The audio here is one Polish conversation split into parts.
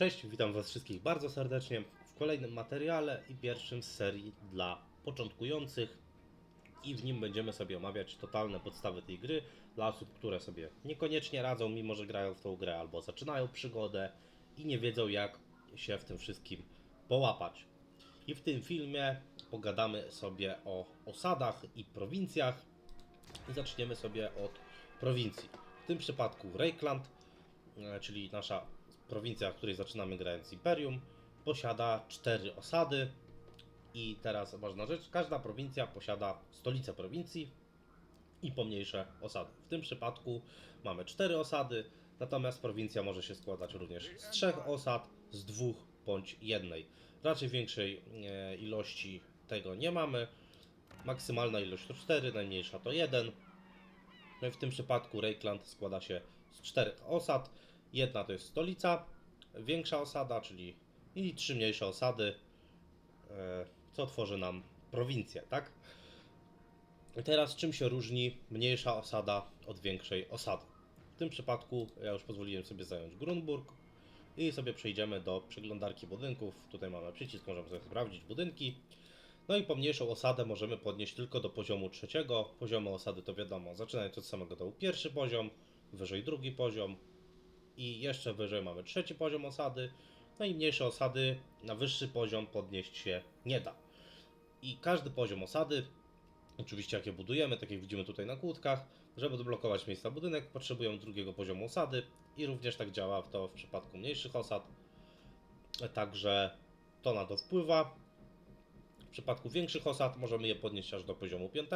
Cześć, witam Was wszystkich bardzo serdecznie w kolejnym materiale i pierwszym z serii dla początkujących. I w nim będziemy sobie omawiać totalne podstawy tej gry dla osób, które sobie niekoniecznie radzą, mimo że grają w tą grę, albo zaczynają przygodę i nie wiedzą, jak się w tym wszystkim połapać. I w tym filmie pogadamy sobie o osadach i prowincjach. I zaczniemy sobie od prowincji. W tym przypadku Reikland, e, czyli nasza prowincja, w której zaczynamy grając Imperium, posiada cztery osady. I teraz ważna rzecz, każda prowincja posiada stolicę prowincji i pomniejsze osady. W tym przypadku mamy cztery osady, natomiast prowincja może się składać również z trzech osad, z dwóch bądź jednej. Raczej większej e, ilości tego nie mamy. Maksymalna ilość to 4, najmniejsza to 1. No i w tym przypadku Reikland składa się z czterech osad. Jedna to jest stolica, większa osada, czyli i trzy mniejsze osady, e, co tworzy nam prowincję, tak? I teraz czym się różni mniejsza osada od większej osady? W tym przypadku ja już pozwoliłem sobie zająć Grunburg i sobie przejdziemy do przeglądarki budynków. Tutaj mamy przycisk, możemy sobie sprawdzić budynki. No i pomniejszą osadę możemy podnieść tylko do poziomu trzeciego. Poziomy osady to wiadomo, zaczynając od samego dołu pierwszy poziom, wyżej drugi poziom i jeszcze wyżej mamy trzeci poziom osady. No i mniejsze osady na wyższy poziom podnieść się nie da. I każdy poziom osady, oczywiście jak je budujemy, tak jak widzimy tutaj na kłódkach, żeby odblokować miejsca budynek, potrzebujemy drugiego poziomu osady i również tak działa to w przypadku mniejszych osad. Także to na to wpływa. W przypadku większych osad możemy je podnieść aż do poziomu 5,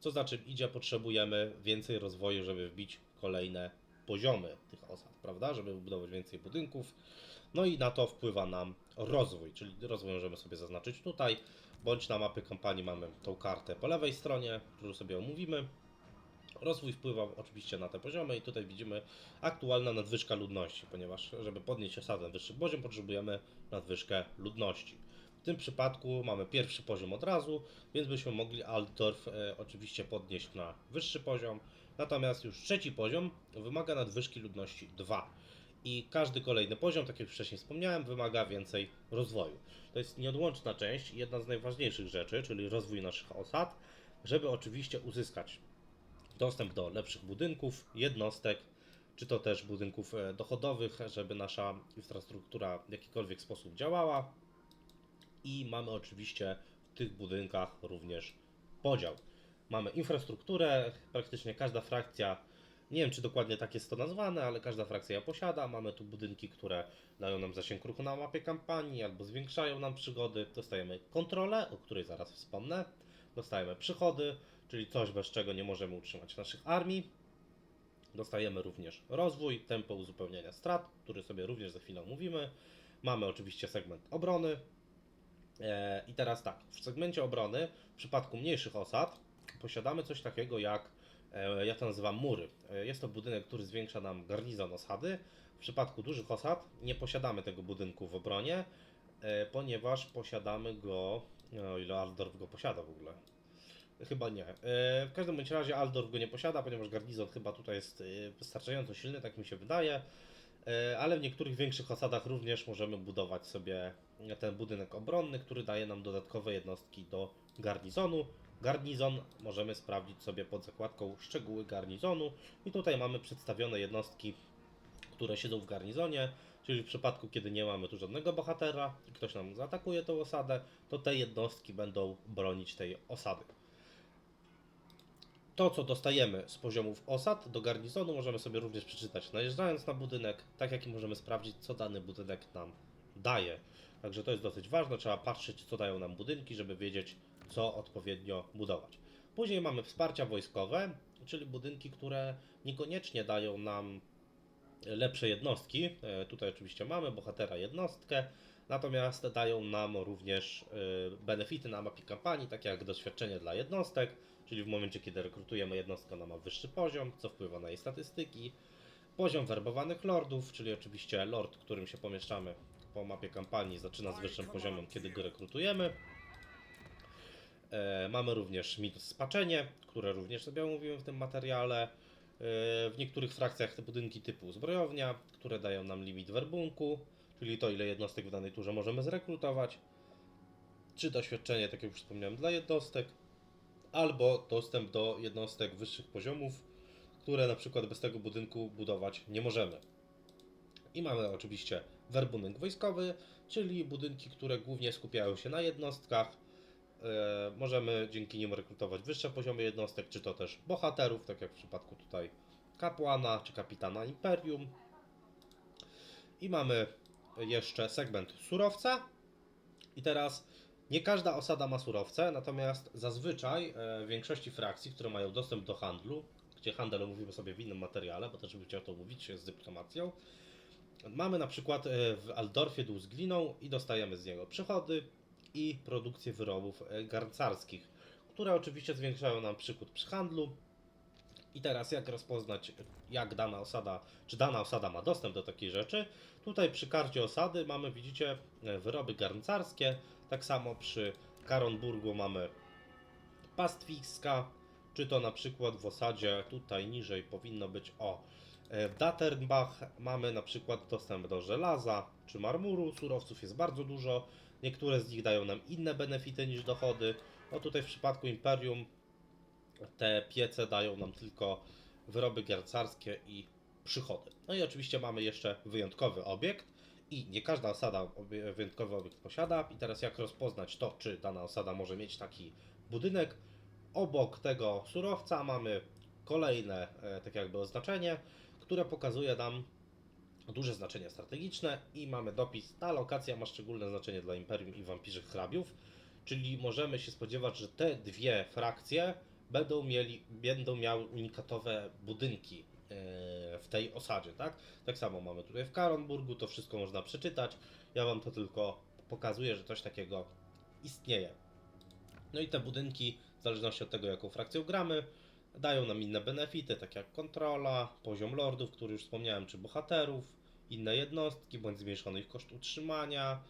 co znaczy idzie potrzebujemy więcej rozwoju, żeby wbić kolejne poziomy tych osad, prawda? Żeby budować więcej budynków. No i na to wpływa nam rozwój, czyli rozwój możemy sobie zaznaczyć tutaj, bądź na mapy kampanii mamy tą kartę po lewej stronie, którą sobie omówimy. Rozwój wpływa oczywiście na te poziomy i tutaj widzimy aktualna nadwyżka ludności, ponieważ żeby podnieść osadę na wyższy poziom potrzebujemy nadwyżkę ludności. W tym przypadku mamy pierwszy poziom od razu, więc byśmy mogli Altdorf e, oczywiście podnieść na wyższy poziom, natomiast już trzeci poziom wymaga nadwyżki ludności 2. I każdy kolejny poziom, tak jak wcześniej wspomniałem, wymaga więcej rozwoju. To jest nieodłączna część, jedna z najważniejszych rzeczy, czyli rozwój naszych osad, żeby oczywiście uzyskać dostęp do lepszych budynków, jednostek, czy to też budynków e, dochodowych, żeby nasza infrastruktura w jakikolwiek sposób działała. I mamy oczywiście w tych budynkach również podział. Mamy infrastrukturę, praktycznie każda frakcja, nie wiem czy dokładnie tak jest to nazwane, ale każda frakcja ją posiada. Mamy tu budynki, które dają nam zasięg ruchu na mapie kampanii albo zwiększają nam przygody. Dostajemy kontrolę, o której zaraz wspomnę. Dostajemy przychody, czyli coś bez czego nie możemy utrzymać naszych armii. Dostajemy również rozwój, tempo uzupełniania strat, który sobie również za chwilę omówimy. Mamy oczywiście segment obrony. E, I teraz tak, w segmencie obrony, w przypadku mniejszych osad, posiadamy coś takiego jak, e, ja to nazywam mury. E, Jest to budynek, który zwiększa nam garnizon osady. W przypadku dużych osad nie posiadamy tego budynku w obronie, e, ponieważ posiadamy go, o ile Aldorf go posiada w ogóle, Chyba nie. W każdym bądź razie Aldorf go nie posiada, ponieważ garnizon chyba tutaj jest wystarczająco silny, tak mi się wydaje. Ale w niektórych większych osadach również możemy budować sobie ten budynek obronny, który daje nam dodatkowe jednostki do garnizonu. Garnizon możemy sprawdzić sobie pod zakładką szczegóły garnizonu i tutaj mamy przedstawione jednostki które siedzą w garnizonie, czyli w przypadku, kiedy nie mamy tu żadnego bohatera i ktoś nam zaatakuje tą osadę, to te jednostki będą bronić tej osady. To, co dostajemy z poziomów osad do garnizonu, możemy sobie również przeczytać najeżdżając na budynek, tak jak i możemy sprawdzić, co dany budynek nam daje. Także to jest dosyć ważne, trzeba patrzeć, co dają nam budynki, żeby wiedzieć, co odpowiednio budować. Później mamy wsparcia wojskowe, czyli budynki, które niekoniecznie dają nam lepsze jednostki. E, Tutaj oczywiście mamy bohatera jednostkę, natomiast dają nam również e, benefity na mapie kampanii, takie jak doświadczenie dla jednostek, czyli w momencie kiedy rekrutujemy jednostkę, ona ma wyższy poziom, co wpływa na jej statystyki. Poziom werbowanych lordów, czyli oczywiście lord, którym się pomieszczamy po mapie kampanii, zaczyna z wyższym poziomem, kiedy go rekrutujemy. E, Mamy również mit spaczenie, które również sobie omówiłem w tym materiale. E, W niektórych frakcjach te budynki typu zbrojownia, które dają nam limit werbunku, czyli to ile jednostek w danej turze możemy zrekrutować, czy doświadczenie, tak jak już wspomniałem, dla jednostek, albo dostęp do jednostek wyższych poziomów, które na przykład bez tego budynku budować nie możemy. I mamy oczywiście werbunek wojskowy, czyli budynki, które głównie skupiają się na jednostkach. E, możemy dzięki nim rekrutować wyższe poziomy jednostek, czy to też bohaterów, tak jak w przypadku tutaj kapłana czy kapitana imperium. I mamy jeszcze segment surowca. I teraz nie każda osada ma surowce, natomiast zazwyczaj e, w większości frakcji, które mają dostęp do handlu, gdzie handel omówimy sobie w innym materiale, bo też bym chciał to mówić z dyplomacją, Mamy na przykład e, w Aldorfie dół z gliną i dostajemy z niego przychody i produkcję wyrobów e, garncarskich, które oczywiście zwiększają nam przychód przy handlu. I teraz jak rozpoznać, jak dana osada, czy dana osada ma dostęp do takiej rzeczy? Tutaj przy karcie osady mamy, widzicie, e, wyroby garncarskie. Tak samo przy Karonburgu mamy pastwiska, czy to na przykład w osadzie tutaj niżej powinno być o E, W Daterbach mamy na przykład dostęp do żelaza czy marmuru, surowców jest bardzo dużo. Niektóre z nich dają nam inne benefity niż dochody. O tutaj w przypadku Imperium te piece dają nam tylko wyroby garcarskie i przychody. No i oczywiście mamy jeszcze wyjątkowy obiekt i nie każda osada wyjątkowy obiekt posiada. I teraz jak rozpoznać to, czy dana osada może mieć taki budynek? Obok tego surowca mamy kolejne e, tak jakby oznaczenie, które pokazuje nam duże znaczenie strategiczne i mamy dopis, ta lokacja ma szczególne znaczenie dla Imperium i Wampirzych Hrabiów, czyli możemy się spodziewać, że te dwie frakcje będą, mieli, będą miały unikatowe budynki e, w tej osadzie, tak? Tak samo mamy tutaj w Karonburgu, to wszystko można przeczytać, ja Wam to tylko pokazuję, że coś takiego istnieje. No i te budynki, w zależności od tego, jaką frakcją gramy, dają nam inne benefity, tak jak kontrola, poziom lordów, który już wspomniałem, czy bohaterów, inne jednostki, bądź zmniejszony ich koszt utrzymania.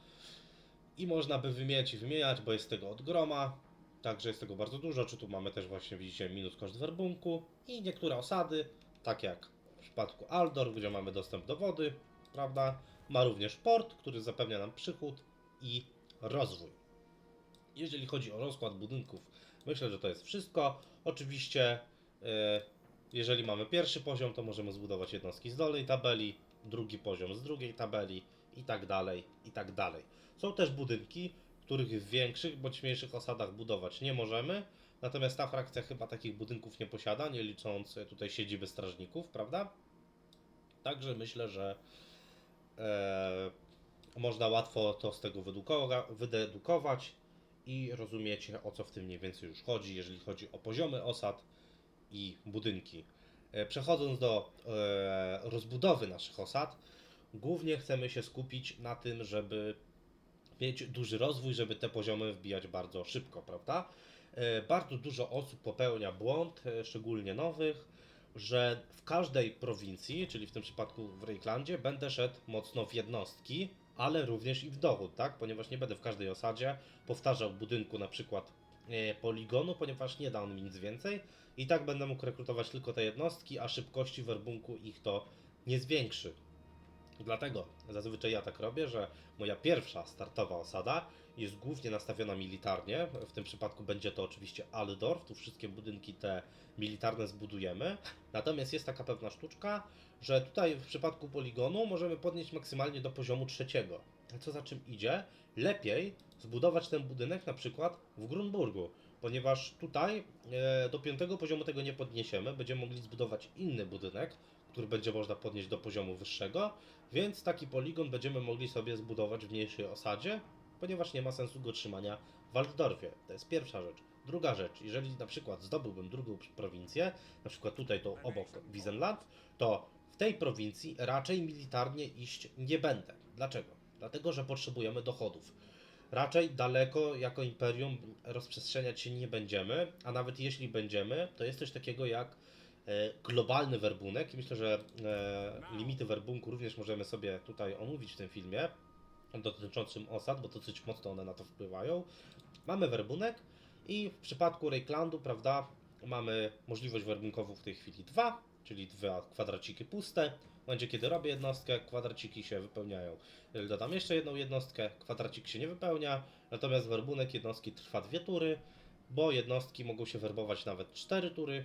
I można by wymieniać i wymieniać, bo jest tego od groma, także jest tego bardzo dużo. Czy tu mamy też właśnie, widzicie, minus koszt werbunku i niektóre osady, tak jak w przypadku Aldor, gdzie mamy dostęp do wody, prawda? Ma również port, który zapewnia nam przychód i rozwój. Jeżeli chodzi o rozkład budynków, myślę, że to jest wszystko. Oczywiście, jeżeli mamy pierwszy poziom, to możemy zbudować jednostki z dolnej tabeli, drugi poziom z drugiej tabeli i tak dalej, i tak dalej. Są też budynki, których w większych bądź mniejszych osadach budować nie możemy, natomiast ta frakcja chyba takich budynków nie posiada, nie licząc e, tutaj siedziby strażników, prawda? Także myślę, że e, można łatwo to z tego wydedukować i rozumiecie o co w tym mniej więcej już chodzi, jeżeli chodzi o poziomy osad i budynki. E, Przechodząc do e, rozbudowy naszych osad, głównie chcemy się skupić na tym, żeby mieć duży rozwój, żeby te poziomy wbijać bardzo szybko, prawda? E, Bardzo dużo osób popełnia błąd, szczególnie nowych, że w każdej prowincji, czyli w tym przypadku w Reiklandzie, będę szedł mocno w jednostki, ale również i w dochód, tak? Ponieważ nie będę w każdej osadzie powtarzał budynku na przykład poligonu, ponieważ nie da on mi nic więcej. I tak będę mógł rekrutować tylko te jednostki, a szybkości werbunku ich to nie zwiększy. Dlatego zazwyczaj ja tak robię, że moja pierwsza startowa osada jest głównie nastawiona militarnie. W tym przypadku będzie to oczywiście Aldorf, tu wszystkie budynki te militarne zbudujemy. Natomiast jest taka pewna sztuczka, że tutaj w przypadku poligonu możemy podnieść maksymalnie do poziomu trzeciego. Co za czym idzie? Lepiej zbudować ten budynek na przykład w Grunburgu, ponieważ tutaj e, do piątego poziomu tego nie podniesiemy. Będziemy mogli zbudować inny budynek, który będzie można podnieść do poziomu wyższego, więc taki poligon będziemy mogli sobie zbudować w mniejszej osadzie, ponieważ nie ma sensu go trzymania w Waldorfie. To jest pierwsza rzecz. Druga rzecz, jeżeli na przykład zdobyłbym drugą prowincję, na przykład tutaj tą obok Wiesenland, to w tej prowincji raczej militarnie iść nie będę. Dlaczego? Dlatego, że potrzebujemy dochodów. Raczej daleko jako imperium rozprzestrzeniać się nie będziemy, a nawet jeśli będziemy, to jest coś takiego jak e, globalny werbunek myślę, że e, limity werbunku również możemy sobie tutaj omówić w tym filmie dotyczącym osad, bo dosyć mocno one na to wpływają. Mamy werbunek i w przypadku Reiklandu, prawda, mamy możliwość werbunkową w tej chwili dwa, czyli dwa kwadraciki puste. W momencie, kiedy robię jednostkę, kwadraciki się wypełniają. Dodam jeszcze jedną jednostkę, kwadracik się nie wypełnia, natomiast werbunek jednostki trwa dwie tury, bo jednostki mogą się werbować nawet cztery tury.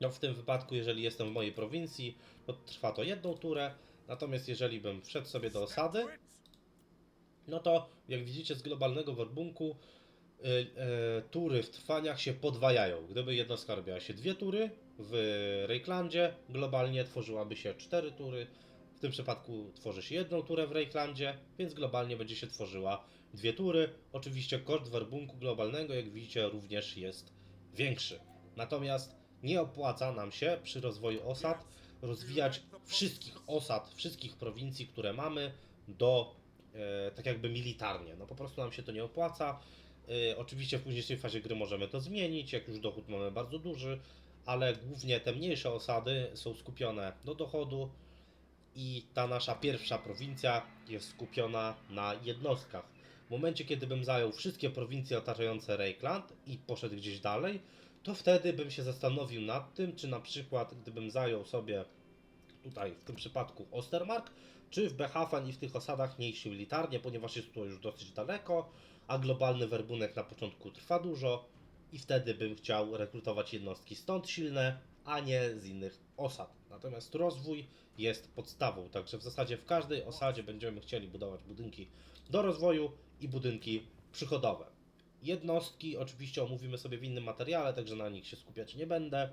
No w tym wypadku, jeżeli jestem w mojej prowincji, to trwa to jedną turę, natomiast jeżeli bym wszedł sobie do osady, no to jak widzicie z globalnego werbunku tury w trwaniach się podwajają. Gdyby jednostka robiła się dwie tury, w Reiklandzie globalnie tworzyłaby się cztery tury. W tym przypadku tworzy się jedną turę w Reiklandzie, więc globalnie będzie się tworzyła dwie tury. Oczywiście koszt werbunku globalnego, jak widzicie, również jest większy. Natomiast nie opłaca nam się przy rozwoju osad rozwijać wszystkich osad, wszystkich prowincji, które mamy do e, tak jakby militarnie. No po prostu nam się to nie opłaca. E, oczywiście w późniejszej fazie gry możemy to zmienić, jak już dochód mamy bardzo duży, ale głównie te mniejsze osady są skupione do dochodu i ta nasza pierwsza prowincja jest skupiona na jednostkach. W momencie, kiedy bym zajął wszystkie prowincje otaczające Reikland i poszedł gdzieś dalej, to wtedy bym się zastanowił nad tym, czy na przykład gdybym zajął sobie tutaj w tym przypadku Ostermark, czy w Behafen i w tych osadach nie iść militarnie, ponieważ jest to już dosyć daleko, a globalny werbunek na początku trwa dużo i wtedy bym chciał rekrutować jednostki stąd silne, a nie z innych osad. Natomiast rozwój jest podstawą, także w zasadzie w każdej osadzie będziemy chcieli budować budynki do rozwoju i budynki przychodowe. Jednostki oczywiście omówimy sobie w innym materiale, także na nich się skupiać nie będę.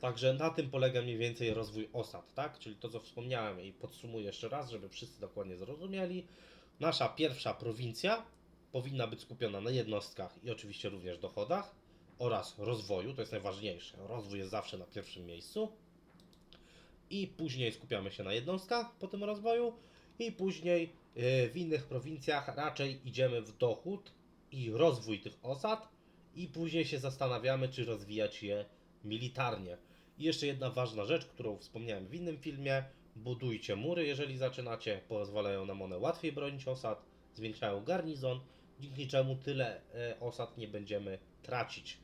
Także na tym polega mniej więcej rozwój osad, tak? Czyli to, co wspomniałem i podsumuję jeszcze raz, żeby wszyscy dokładnie zrozumieli. Nasza pierwsza prowincja powinna być skupiona na jednostkach i oczywiście również dochodach oraz rozwoju, to jest najważniejsze. Rozwój jest zawsze na pierwszym miejscu. I później skupiamy się na jednostkach po tym rozwoju i później yy, w innych prowincjach raczej idziemy w dochód i rozwój tych osad i później się zastanawiamy, czy rozwijać je militarnie. I jeszcze jedna ważna rzecz, którą wspomniałem w innym filmie. Budujcie mury, jeżeli zaczynacie, pozwalają nam one łatwiej bronić osad, zwiększają garnizon, dzięki czemu tyle e, osad nie będziemy tracić.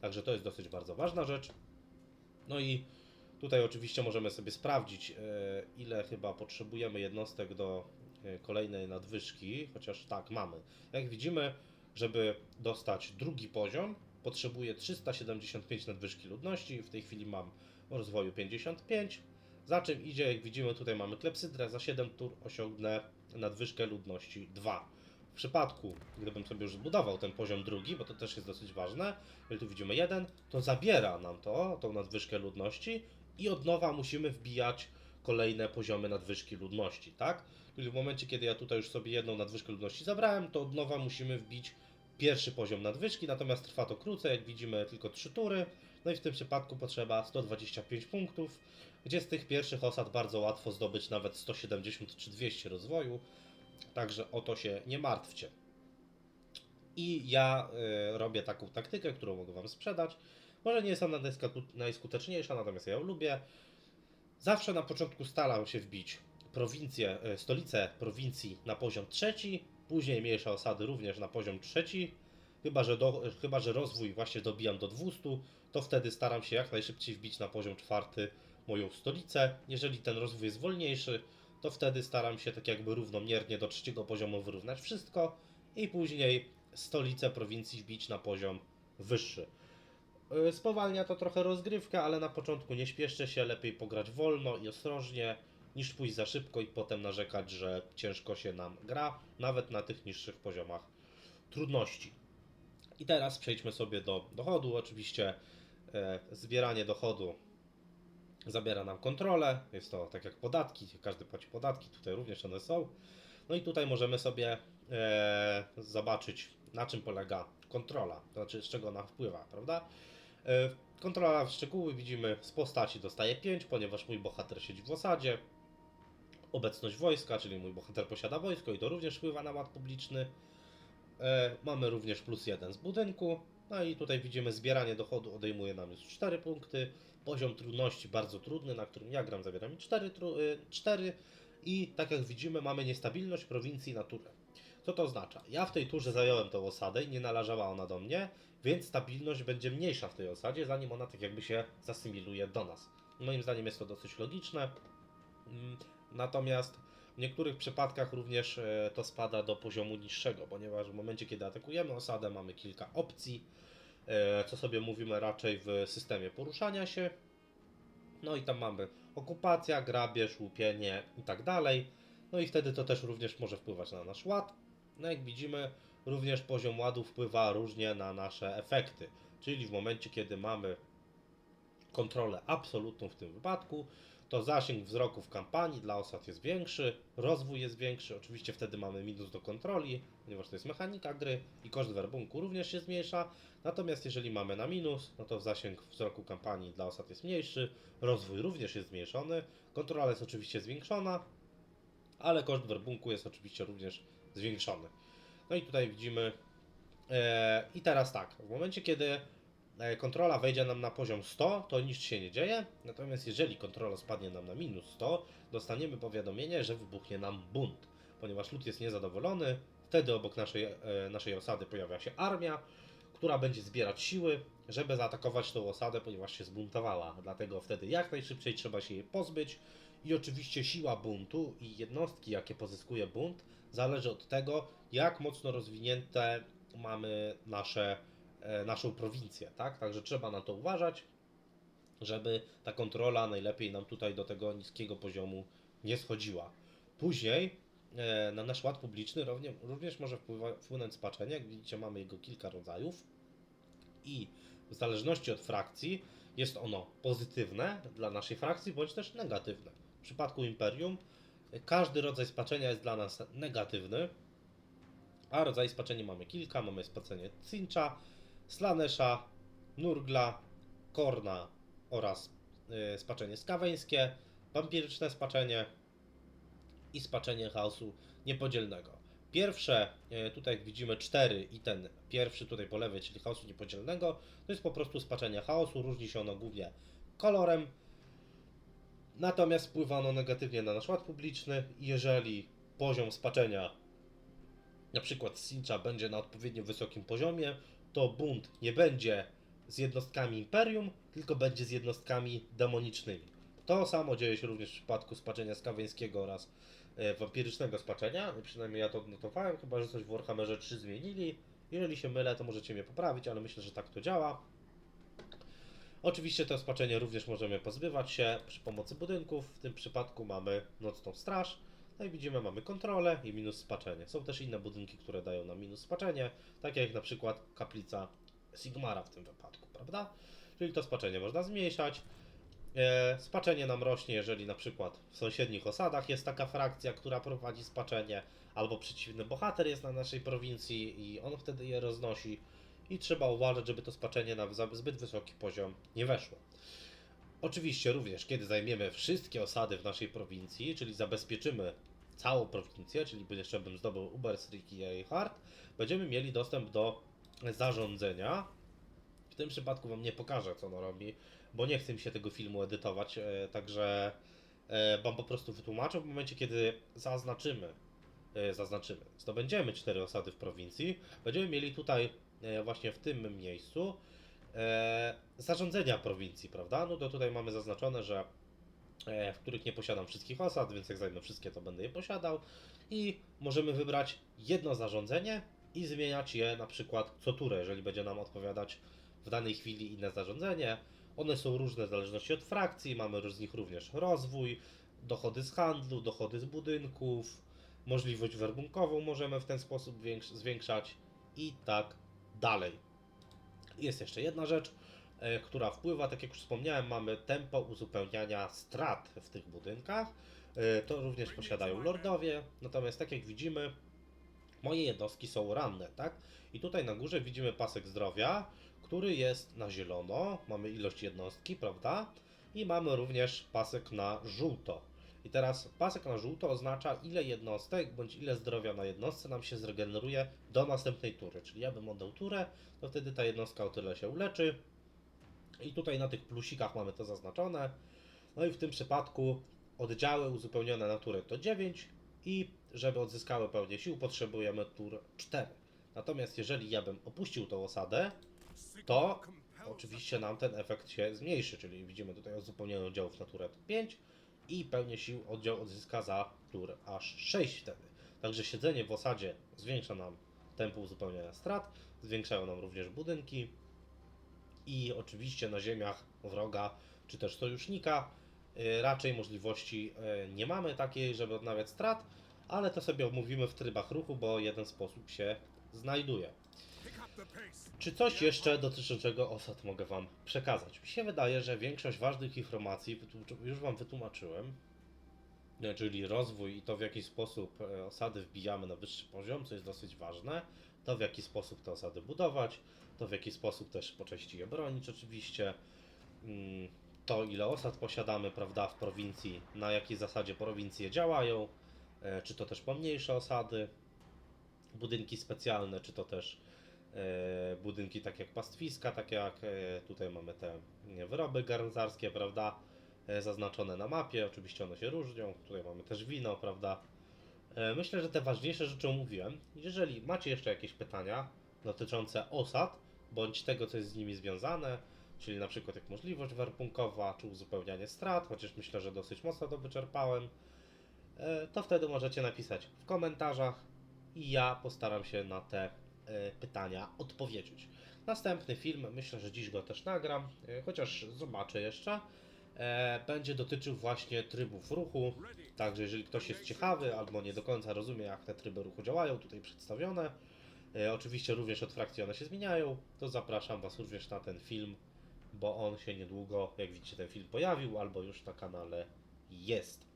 Także to jest dosyć bardzo ważna rzecz. No i tutaj oczywiście możemy sobie sprawdzić, e, ile chyba potrzebujemy jednostek do e, kolejnej nadwyżki, chociaż tak, mamy. Jak widzimy, żeby dostać drugi poziom, potrzebuję 375 nadwyżki ludności, w tej chwili mam rozwoju 55. Za czym idzie, jak widzimy, tutaj mamy klepsydrę, za 7 tur osiągnę nadwyżkę ludności 2. W przypadku, gdybym sobie już zbudował ten poziom drugi, bo to też jest dosyć ważne, jeżeli tu widzimy 1, to zabiera nam to, tą nadwyżkę ludności i od nowa musimy wbijać kolejne poziomy nadwyżki ludności, tak? Czyli w momencie, kiedy ja tutaj już sobie jedną nadwyżkę ludności zabrałem, to od nowa musimy wbić pierwszy poziom nadwyżki, natomiast trwa to krócej, jak widzimy tylko 3 tury, no i w tym przypadku potrzeba 125 punktów, gdzie z tych pierwszych osad bardzo łatwo zdobyć nawet 170 czy 200 rozwoju, także o to się nie martwcie. I ja y, robię taką taktykę, którą mogę Wam sprzedać. Może nie jest ona najskuteczniejsza, natomiast ja ją lubię. Zawsze na początku staram się wbić prowincję, y, stolicę prowincji na poziom trzeci, później mniejsze osady również na poziom trzeci. Chyba że, do, chyba, że rozwój właśnie dobijam do 200, to wtedy staram się jak najszybciej wbić na poziom czwarty moją stolicę. Jeżeli ten rozwój jest wolniejszy, to wtedy staram się tak jakby równomiernie do trzeciego poziomu wyrównać wszystko i później stolicę prowincji wbić na poziom wyższy. Yy, Spowalnia to trochę rozgrywkę, ale na początku nie śpieszcie się, lepiej pograć wolno i ostrożnie, niż pójść za szybko i potem narzekać, że ciężko się nam gra, nawet na tych niższych poziomach trudności. I teraz przejdźmy sobie do dochodu. Oczywiście e, zbieranie dochodu zabiera nam kontrolę. Jest to tak jak podatki, każdy płaci podatki, tutaj również one są. No i tutaj możemy sobie e, zobaczyć, na czym polega kontrola, to znaczy z czego ona wpływa, prawda? E, kontrola w szczegóły widzimy z postaci dostaje 5, ponieważ mój bohater siedzi w osadzie. Obecność wojska, czyli mój bohater posiada wojsko i to również wpływa na ład publiczny. E, mamy również plus 1 z budynku. No i tutaj widzimy zbieranie dochodu odejmuje nam już 4 punkty. Poziom trudności bardzo trudny, na którym ja gram zabiera mi 4, 4. I tak jak widzimy mamy niestabilność prowincji na turę. Co to oznacza? Ja w tej turze zająłem tą osadę i nie należała ona do mnie, więc stabilność będzie mniejsza w tej osadzie, zanim ona tak jakby się zasymiluje do nas. Moim zdaniem jest to dosyć logiczne. Mm, Natomiast w niektórych przypadkach również e, to spada do poziomu niższego, ponieważ w momencie, kiedy atakujemy osadę, mamy kilka opcji, co sobie mówimy raczej w systemie poruszania się. No i tam mamy okupacja, grabież, łupienie i tak dalej. No i wtedy to też również może wpływać na nasz ład. No jak widzimy, również poziom ładu wpływa różnie na nasze efekty. Czyli w momencie, kiedy mamy kontrolę absolutną w tym wypadku, to zasięg wzroku w kampanii dla osad jest większy, rozwój jest większy, oczywiście wtedy mamy minus do kontroli, ponieważ to jest mechanika gry i koszt werbunku również się zmniejsza. Natomiast jeżeli mamy na minus, no to zasięg wzroku kampanii dla osad jest mniejszy, rozwój również jest zmniejszony, kontrola jest oczywiście zwiększona, ale koszt werbunku jest oczywiście również zwiększony. No i tutaj widzimy. E, I teraz tak, w momencie kiedy kontrola wejdzie nam na poziom 100, to nic się nie dzieje. Natomiast jeżeli kontrola spadnie nam na minus 100, dostaniemy powiadomienie, że wybuchnie nam bunt, ponieważ lud jest niezadowolony. Wtedy obok naszej, e, naszej osady pojawia się armia, która będzie zbierać siły, żeby zaatakować tą osadę, ponieważ się zbuntowała. Dlatego wtedy jak najszybciej trzeba się jej pozbyć. I oczywiście siła buntu i jednostki, jakie pozyskuje bunt, zależy od tego, jak mocno rozwinięte mamy nasze, e, naszą prowincję, tak? Także trzeba na to uważać, żeby ta kontrola najlepiej nam tutaj do tego niskiego poziomu nie schodziła. Później e, na nasz ład publiczny równie, również może wpłynąć spaczenie. Jak widzicie, mamy jego kilka rodzajów i w zależności od frakcji jest ono pozytywne dla naszej frakcji, bądź też negatywne. W przypadku Imperium e, każdy rodzaj spaczenia jest dla nas negatywny, a rodzaj spaczenia mamy kilka. Mamy spacenie Cincha, Slanesha, Nurgla, Korna oraz y, spaczenie skaweńskie, wampiryczne spaczenie i spaczenie chaosu niepodzielnego. Pierwsze, y, tutaj widzimy cztery i ten pierwszy tutaj po lewej, czyli chaosu niepodzielnego, to jest po prostu spaczenie chaosu, różni się ono głównie kolorem, natomiast wpływa ono negatywnie na nasz ład publiczny. Jeżeli poziom spaczenia na przykład Sincha będzie na odpowiednio wysokim poziomie, to bunt nie będzie z jednostkami Imperium, tylko będzie z jednostkami demonicznymi. To samo dzieje się również w przypadku spaczenia skaweńskiego oraz e, wampirycznego spaczenia. Przynajmniej ja to odnotowałem, chyba że coś w Warhammerze 3 zmienili. Jeżeli się mylę, to możecie mnie poprawić, ale myślę, że tak to działa. Oczywiście to spaczenie również możemy pozbywać się przy pomocy budynków. W tym przypadku mamy nocną straż. No i widzimy, mamy kontrolę i minus spaczenie. Są też inne budynki, które dają nam minus spaczenie, takie jak na przykład kaplica Sigmara w tym wypadku, prawda? Czyli to spaczenie można zmniejszać. E, spaczenie nam rośnie, jeżeli na przykład w sąsiednich osadach jest taka frakcja, która prowadzi spaczenie, albo przeciwny bohater jest na naszej prowincji i on wtedy je roznosi. I trzeba uważać, żeby to spaczenie na zbyt wysoki poziom nie weszło. Oczywiście również, kiedy zajmiemy wszystkie osady w naszej prowincji, czyli zabezpieczymy całą prowincję, czyli jeszcze bym zdobył Uberstreak i Eichardt, będziemy mieli dostęp do zarządzenia. W tym przypadku Wam nie pokażę, co ono robi, bo nie chce mi się tego filmu edytować, e, także e, Wam po prostu wytłumaczę w momencie, kiedy zaznaczymy, e, zaznaczymy, zdobędziemy cztery osady w prowincji, będziemy mieli tutaj właśnie w tym miejscu zarządzenia prowincji, prawda? No to tutaj mamy zaznaczone, że e, w których nie posiadam wszystkich osad, więc jak zajmę wszystkie, to będę je posiadał. I możemy wybrać jedno zarządzenie i zmieniać je na przykład co turę, jeżeli będzie nam odpowiadać w danej chwili inne zarządzenie. One są różne w zależności od frakcji, mamy z nich również rozwój, dochody z handlu, dochody z budynków, możliwość werbunkową możemy w ten sposób większ- zwiększać i tak dalej. Jest jeszcze jedna rzecz, e, która wpływa, tak jak już wspomniałem, mamy tempo uzupełniania strat w tych budynkach. E, To również posiadają lordowie, natomiast tak jak widzimy, moje jednostki są ranne, tak? I tutaj na górze widzimy pasek zdrowia, który jest na zielono, mamy ilość jednostki, prawda? I mamy również pasek na żółto. I teraz pasek na żółto oznacza ile jednostek bądź ile zdrowia na jednostce nam się zregeneruje do następnej tury. Czyli ja bym oddał turę, to wtedy ta jednostka o tyle się uleczy. I tutaj na tych plusikach mamy to zaznaczone. No i w tym przypadku oddziały uzupełnione na turę to 9 i żeby odzyskały pełnię sił potrzebujemy tur 4. Natomiast jeżeli ja bym opuścił tą osadę, to oczywiście nam ten efekt się zmniejszy, czyli widzimy tutaj uzupełnienie oddziałów na turę 5 i pełnię sił oddział odzyska za tur aż 6 wtedy. Także siedzenie w osadzie zwiększa nam tempo uzupełniania strat, zwiększają nam również budynki i oczywiście na ziemiach wroga czy też sojusznika y, raczej możliwości y, nie mamy takiej, żeby odnawiać strat, ale to sobie omówimy w trybach ruchu, bo jeden sposób się znajduje. Czy coś jeszcze dotyczącego osad mogę Wam przekazać? Mi się wydaje, że większość ważnych informacji już Wam wytłumaczyłem, czyli rozwój i to w jaki sposób e, osady wbijamy na wyższy poziom, co jest dosyć ważne, to w jaki sposób te osady budować, to w jaki sposób też po części je bronić oczywiście, Mm, to ile osad posiadamy, prawda, w prowincji, na jakiej zasadzie prowincje działają, e, czy to też pomniejsze osady, budynki specjalne, czy to też budynki tak jak pastwiska, tak jak e, tutaj mamy te wyroby garncarskie, prawda, e, zaznaczone na mapie, oczywiście one się różnią, tutaj mamy też wino, prawda. E, myślę, że te ważniejsze rzeczy omówiłem. Jeżeli macie jeszcze jakieś pytania dotyczące osad, bądź tego, co jest z nimi związane, czyli na przykład jak możliwość warpunkowa, czy uzupełnianie strat, chociaż myślę, że dosyć mocno to wyczerpałem, e, to wtedy możecie napisać w komentarzach i ja postaram się na te e, pytania odpowiedzieć. Następny film, myślę, że dziś go też nagram, e, chociaż zobaczę jeszcze, e, będzie dotyczył właśnie trybów ruchu. Także jeżeli ktoś jest ciekawy albo nie do końca rozumie, jak te tryby ruchu działają, tutaj przedstawione, e, oczywiście również od frakcji one się zmieniają, to zapraszam Was również na ten film, bo on się niedługo, jak widzicie, ten film pojawił albo już na kanale jest.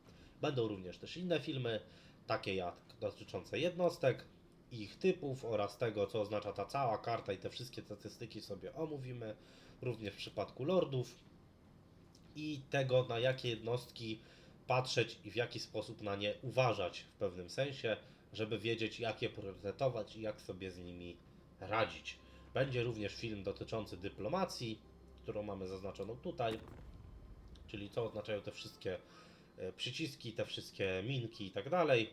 Będą również też inne filmy, takie jak dotyczące jednostek, ich typów oraz tego, co oznacza ta cała karta i te wszystkie statystyki sobie omówimy, również w przypadku lordów i tego, na jakie jednostki patrzeć i w jaki sposób na nie uważać w pewnym sensie, żeby wiedzieć, jak je priorytetować i jak sobie z nimi radzić. Będzie również film dotyczący dyplomacji, którą mamy zaznaczoną tutaj, czyli co oznaczają te wszystkie e, przyciski, te wszystkie minki i tak dalej,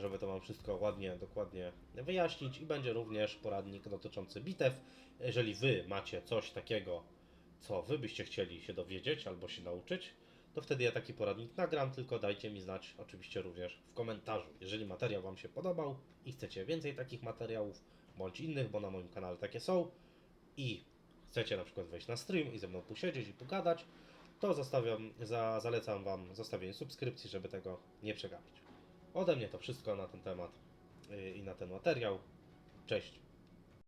żeby to Wam wszystko ładnie, dokładnie wyjaśnić i będzie również poradnik dotyczący bitew. Jeżeli Wy macie coś takiego, co Wy byście chcieli się dowiedzieć albo się nauczyć, to wtedy ja taki poradnik nagram, tylko dajcie mi znać oczywiście również w komentarzu. Jeżeli materiał Wam się podobał i chcecie więcej takich materiałów, bądź innych, bo na moim kanale takie są i chcecie na przykład wejść na stream i ze mną posiedzieć i pogadać, to zostawiam, za, zalecam Wam zostawienie subskrypcji, żeby tego nie przegapić. Ode mnie to wszystko na ten temat yy, i na ten materiał. Cześć!